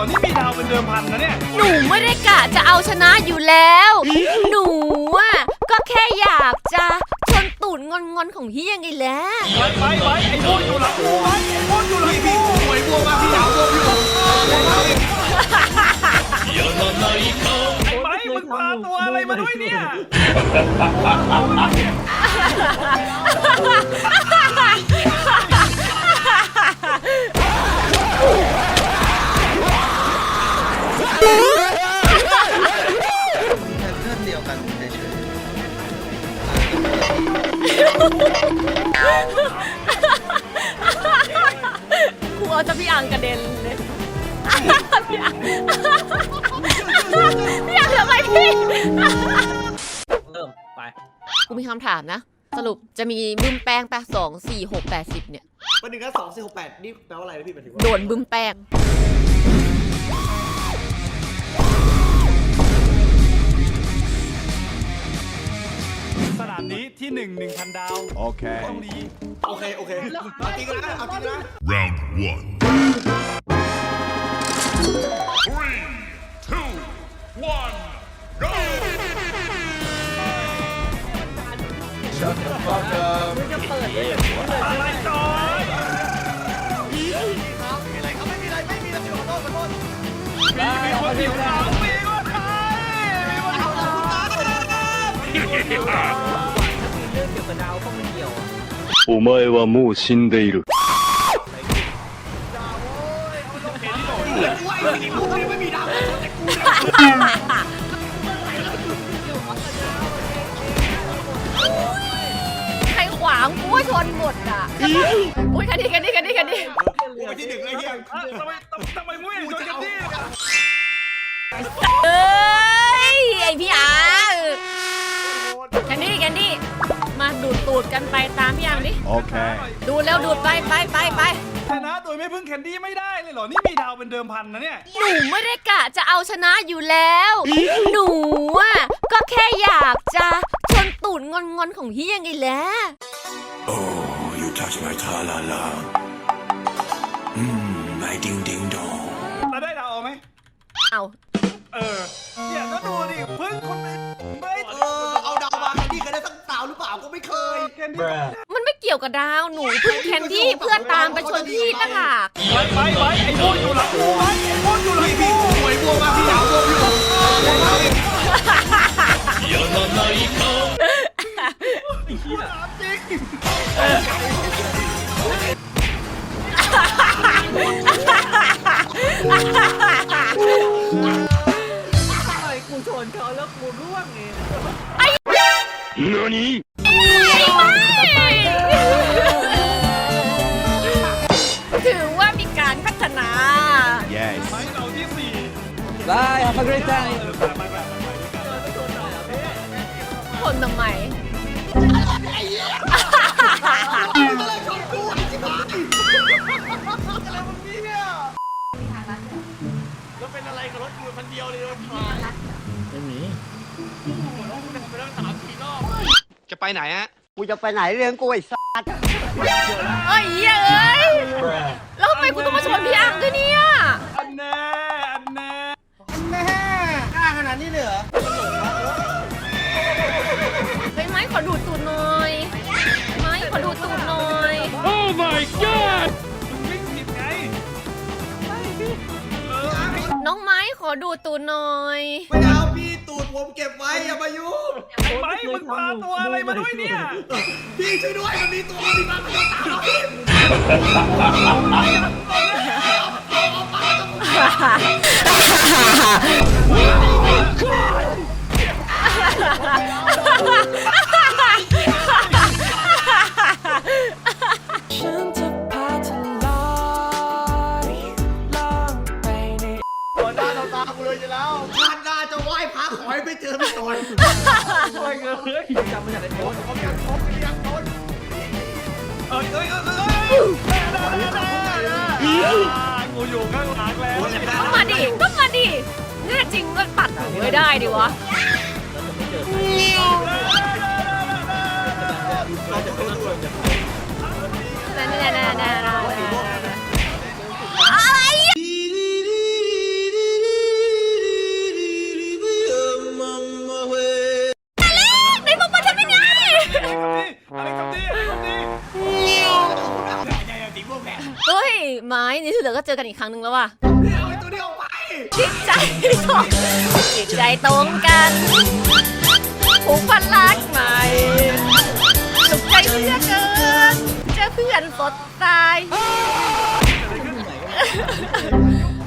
อนี่มีดาวเป็นเดิมพันนะเนี่ย หนูไม่ได้กะจะเอาชนะอยู่แล้ว หนูอะก็แค่อยากจะชนตูดงอนๆของพี่ยังไงแหละไปไปไปไอ้พวกอยู่หลังกูไว้ไอ้พวกอยู่หลังกูหวยบัวมาพี่หนาวบัวอยู่ไอ้ไม้มึงพาตัวอะไรมาด้วยเนี่ย เริ่มไปกูมีคำถามนะ สรุปจะมีบึ้มแป้งแปะสองสี่หกแปดสิบเนี่ยวันหนึ่งก็สองสี่หกแปดนี่แปลว่าอะไรนะพี่หมายถึงว่าโดนบึ้มแป้ง สนามนี้ที่หนึ่งหนึ่งพันดาวโอเคต้องดี โอเค โอเค เอาจริงนะเอาจริงนะ Round one. お前はもう死んでいる。 ไม่มีกูไม่มีดาวแต่กู ใครขวางกูว่าชนหมดอ่ะอุ้ยคันนี้คันนี้คันนี้คันนี้ กูไปที่หนึ่งเลยเฮีย อ่ะทำไมทำทำไมมุ้ยชนกันดิ เอ้ยไอพี่อังแคนดี้แคนดี้มา ดูดตูดกันไปตามพี่อังดิโอเค ดูดแล้วดูดไปไปไปไปชนะโดยไม่พึ่งแคนดี้ไม่ได้เลยเหรอ นี่มีดาวเป็นเดิมพันนะเนี่ย หนูไม่ได้กะจะเอาชนะอยู่แล้ว หนูอะก็แค่อยากจะชนตูดงอนๆของพี่ยังไงแหละ Oh, you touch my tra-la-la. Mmm, my ding-ding-dong. แล้วได้ดาวเอาไหมเอา เออเนี่ยก็ดูดิพึ่ง มันไม่เกี่ยวกับดาวหนูเพิ่งแคนดี้เพื่อนตามไปชนพี่ต่างหากไปไปไปไอ้พวกอยู่หลังกูไว้ไอ้พวกอยู่หลังกูหวยบัวมาพี่หนาวบัวอยู่ไอ้กูชนเขาแล้วกูร่วงไง ถือว่ามีการพัฒนาไม้เราที่สี่บาย have a great time เออไปไปไปไปไปคนทำไมแล้วเป็นอะไรกับรถกูคันเดียวเลยรถผ่านจะไป ไหนฮะกูจะไปไหนเรื่องกูไอ้สัสเอ้ยเหี้ยเอ้ยแล้วทำไมกูต้องมาชนพี่อังด้วยเนี่ยอันแน่อันแน่แม่กล้าขนาดนี้เลยเหรอเฮ้ยไม้ขอดูดตูดหน่อยไม้ขอดูดตูดหน่อยมึงวิ่งผิดไงเออน้องไม้ขอดูดตูดหน่อย ไม่เอาพี่ตูด ผมเก็บไว้อย่ามายุ่งไอ้ไม้มึงพาตัวอะไรมาด้วยเนี่ยพี่ช่วยด้วยมันมีตัวมันมีปลาตัวตามพี่ต่อ ไได้ดิวะอะไรในพวกมันทำยังไงเฮ้ยไม้นี่สุดเราก็เจอกันอีกครั้งหนึ่งแล้วว่ะ เอาตัวนี้อ จิตใจตรงจิตใจตรงกันผูกพันรักใหม่สุขใจเพื่อเกินเจอเพื่อนสดใส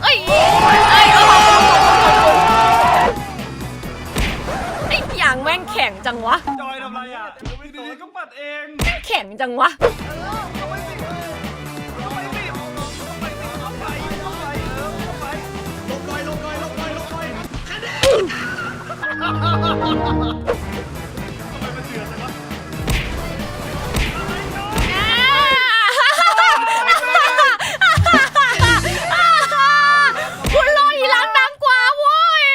เอ้ยเอ้ยโอ้โหไอ้อย่างแม่งแข็งจังวะ จอยทำไรอะดีๆก็ปัดเอง แข็งจังวะ คุณลอยอีหลังดังกว่าโว้ย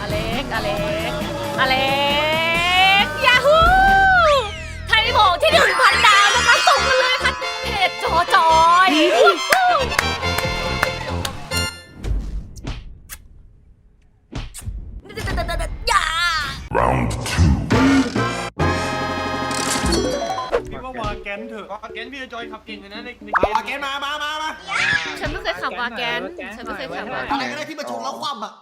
อเล็ก อเล็ก อเล็ก ยาฮูใครบอกที่หนึ่งพันดาวนะคะส่งมาเลยค่ะเพจจอจอย เถอะก็เกนพี่จะจอยขับเก่งเลยนะในในเอาวาแกนมามามามาฉันไม่เคยขับวาแกน ฉันไม่เคยขับวาแกอะไรนก็ได้ที่มาชนแล้วคว่ำอะ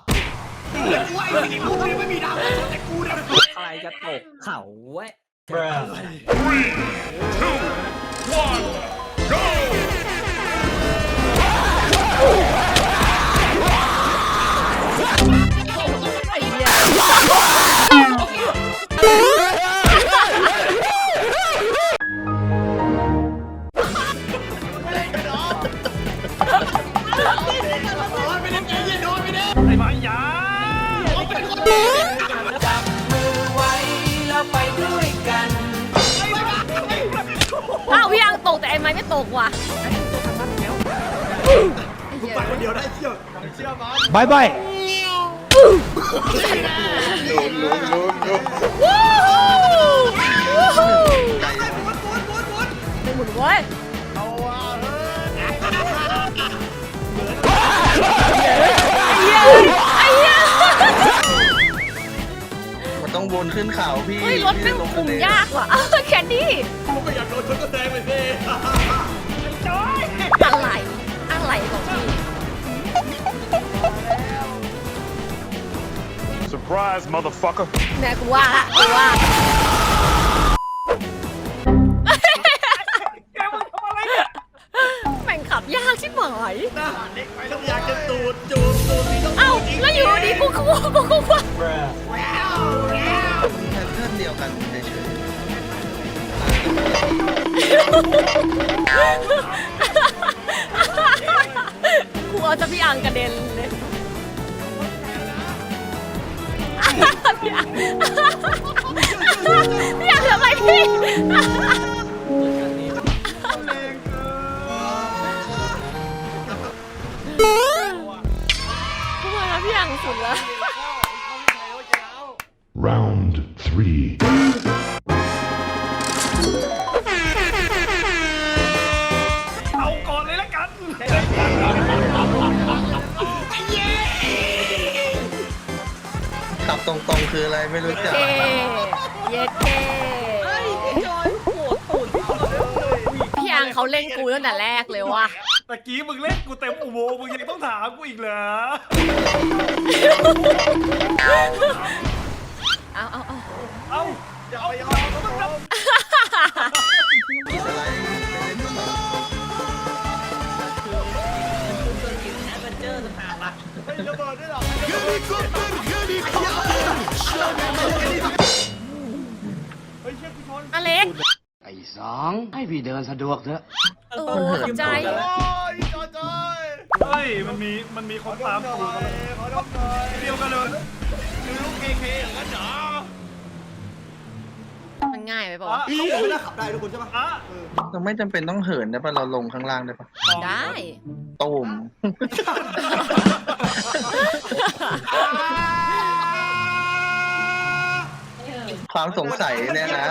กูไอ้สีกูเนี่ยไม่มีดาวมาชนแต่กูเนี่ยใครจะตกเขาเว้ย Three, two, one, go! ไอ้เหี้ย ไมไม่ตกวะไปคนเดียวได้เชียวเชียวบ้าบยบายวู้ฮู้วู้ฮู้หมุนหมุนหมุนหมุนปุ๊นต้องวนขึ้นเขาพี่เฮ้ยรถแม่งคุมยากว่ะแคนดี้กูไม่อยากโดนชนกระแทกไปสิ อะไรอะไรของพี่ Surprise, motherfucker. แม่กูว่าละกูว่าแกมึงทำอะไรเนี่ยแม่งขับยากชิบหายหน้าเด็กไปต้องอยากจะตูดจูบตูดสีต้องเอ้าแล้วอยู่ดีกูกูกูกูกูแพทเทิร์นเดียวกันเฉยกูะพี่อังกระเด็นเลยพี่อังพี่อังเหลือไปพี่ ตรงๆคืออะไรไม่รู้จัก เท่เย็ดเท่พี่อังเขาเล่นกูตั้งแต่แรกเลยว่ะตะกี้มึงเล่นกูเต็มอุโมงค์มึงยังต้องถามกูอีกเหรอเอาเอาเอา เอ้าอย่าเอาอย่าเอามึงจะ ให้พี่เดินสะดวกเถอะเออขอบใจ โอ้ยจอยจอยเฮ้ย มันมีมันมีคนตามตูดขอดมหน่อยเดียวกันเลยคือลูกเคเคอย่างนั้นเหรอมันง่ายไปป่าวะเขาบอกไม่น่าขับได้ทุกคนใช่ปะอะเราไม่จำเป็นต้องเหินได้ปะเราลงข้างล่างได้ปะได้ ตูม ความสงสัยเนี่ยนะ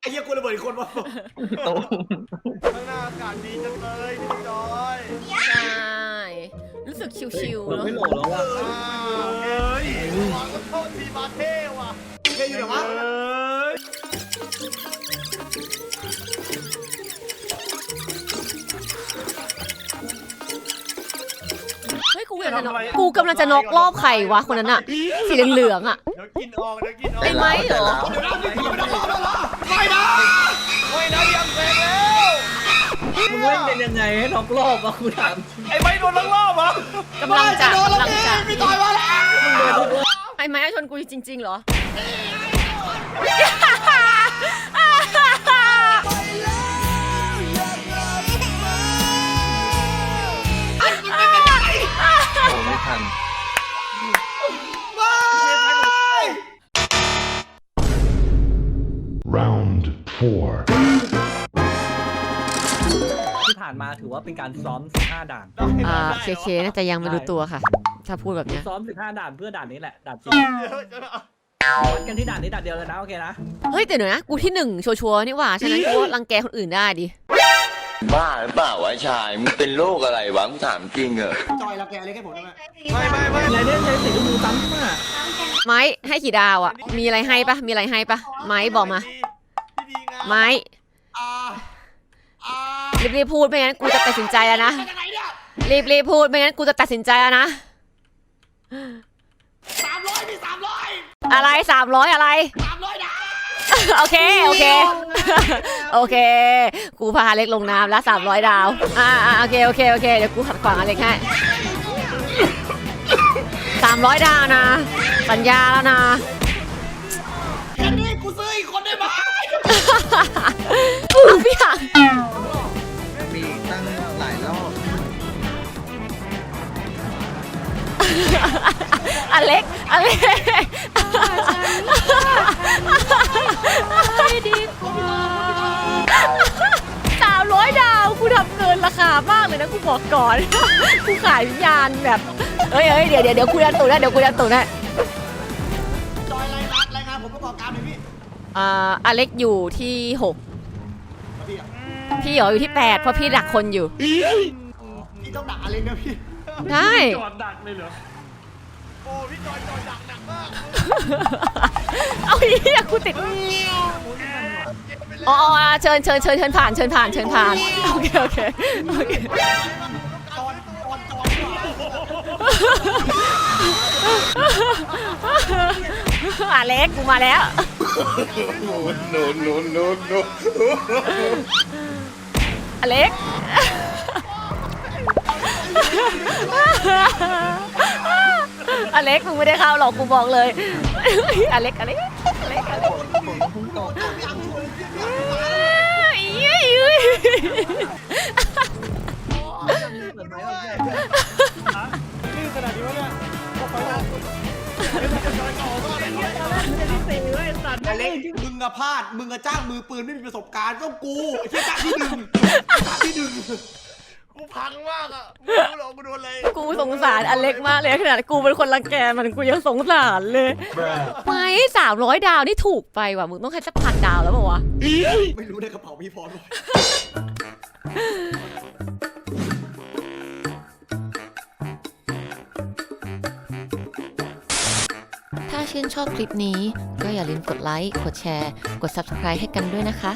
ไอ้ยัยกูระเบิดอีกคนวะตูมข้างหน้าอากาศดีจังเลยพี่จอยใช่รู้สึกชิวๆเนาะไม่โหลแล้วอะเฮ้ยโทษทีบาเท่ว่ะเท่อยู่ไหนวะเฮ้ยกูกำลังจะกูกำลังจะน็อกรอบใครวะคนนั้นอะสีเหลืองๆอะ ออกเดี๋ยวกินออกไอ้ไม้เหรอเดี๋ยวนะนี่คุณไม่ต้องรอแล้วเหรอไม่นะโอ้ยนะยังแซงแล้วมึงเล่นเป็นยังไงให้น็อกรอบวะกูถามไอ้ไม้โดนลังรอบเหรอกำลังจะโดนแล้วกำลังพี่จะพี่ต่อยมาแล้วไอ้ไม้ชนกูจริงๆเหรอโอ้ไม่ทัน Round four. ที่ผ่านมาถือว่าเป็นการซ้อม 15 ด่านอ่าเคเคน่าจะยังไม่รู้ตัวค่ะ ถ้าพูดแบบเนี้ยซ้อม 15 ด่านเพื่อด่านนี้แหละ ด่านจริงวัดกันที่ด่านนี้ด่านเดียวเลยนะ โอเคนะ เฮ้ยแต่เดี๋ยวนะ กูที่หนึ่งชัวร์ๆนี่หว่าฉะนั้นกูว่ารังแกคนอื่นได้ดิ บ้าหรือเปล่าวะชายมึงเป็นโรคอะไรวะมึงถามจริงเหรอจอยรับแกเลยแค่ผมได้ไหมไม่ไม่ไม่อะไรเนี่ยใช้สีชมพูซ้ำอะไม้ให้กี่ดาวอะมีอะไรให้ปะมีอะไรให้ปะไม้บอกมาพี่ดีงามไม้อ่าอ่ารีบๆพูดไม่งั้นกูจะตัดสินใจแล้วนะมาจากไหนเนี่ยรีบๆพูดไม่งั้นกูจะตัดสินใจแล้วนะสามร้อยพี่สามร้อยอะไรสามร้อยอะไรสามร้อยนะ โอเค โอเค โอเค กูพาอเล็กลงน้ำแล้วสามร้อยดาวอ่าอ่าโอเค โอเค โอเค เดี๋ยวกูขัดขวางอเล็กให้สามร้อยดาวนะ สัญญาแล้วนะแค่นี้กูซื้ออีกคนได้ไหมกูพี่อยากมีตั้งหลายรอบอเล็ก อเล็ก สามร้อยดาวกูทำเกินราคามากเลยนะกูบอกก่อนกูขายวิญญาณแบบเอ้ยเอ้ยเดี๋ยวเดี๋ยวเดี๋ยวกูยันตูนะเดี๋ยวกูยันตูนะจอยรายงานรายงานผมประกอบการหน่อยพี่อ่าอเล็กอยู่ที่หกแล้วพี่อะพี่เหรออยู่ที่แปดเพราะพี่ดักคนอยู่พี่ต้องดักอะไรเนี่ยพี่ได้จอดดักเลยเหรอ โอ้พี่จอยจอยดักหนักมากเอาอีกกูติดอ๋ออ๋อเชิญเชิญเชิญเชิญผ่านเชิญผ่านเชิญผ่านโอเคโอเคโอเคจอนจอนจอนดีกว่าอเล็กกูมาแล้วโนโนโนโนอเล็ก อเล็กมึงไม่ได้เข้าหรอกกูบอกเลย อเล็กอเล็กอเล็กอเล็กผมเพิ่งตกอี้อี้นี่ขนาดนี้วะเนี่ยก็ไปแล้วอเล็กมึงอะพลาดมึงอะจ้างมือปืนไม่มีประสบการณ์ต้องกูไอ้ที่จ้างที่หนึ่งจ้างที่หนึ่ง กูพังมากอะไม่รู้หรอกกูโดนอะไรกูสงสารอเล็กมากเลยขนาดกูเป็นคนรังแกมันกูยังสงสารเลยไม่สามร้อยดาวนี่ถูกไปว่ะมึงต้องให้สักพันดาวแล้วเปล่าวะไม่รู้ในกระเป๋าพี่พอหรอกถ้าชื่นชอบคลิปนี้ก็อย่าลืมกดไลค์กดแชร์ กด Subscribe ให้กันด้วยนะคะ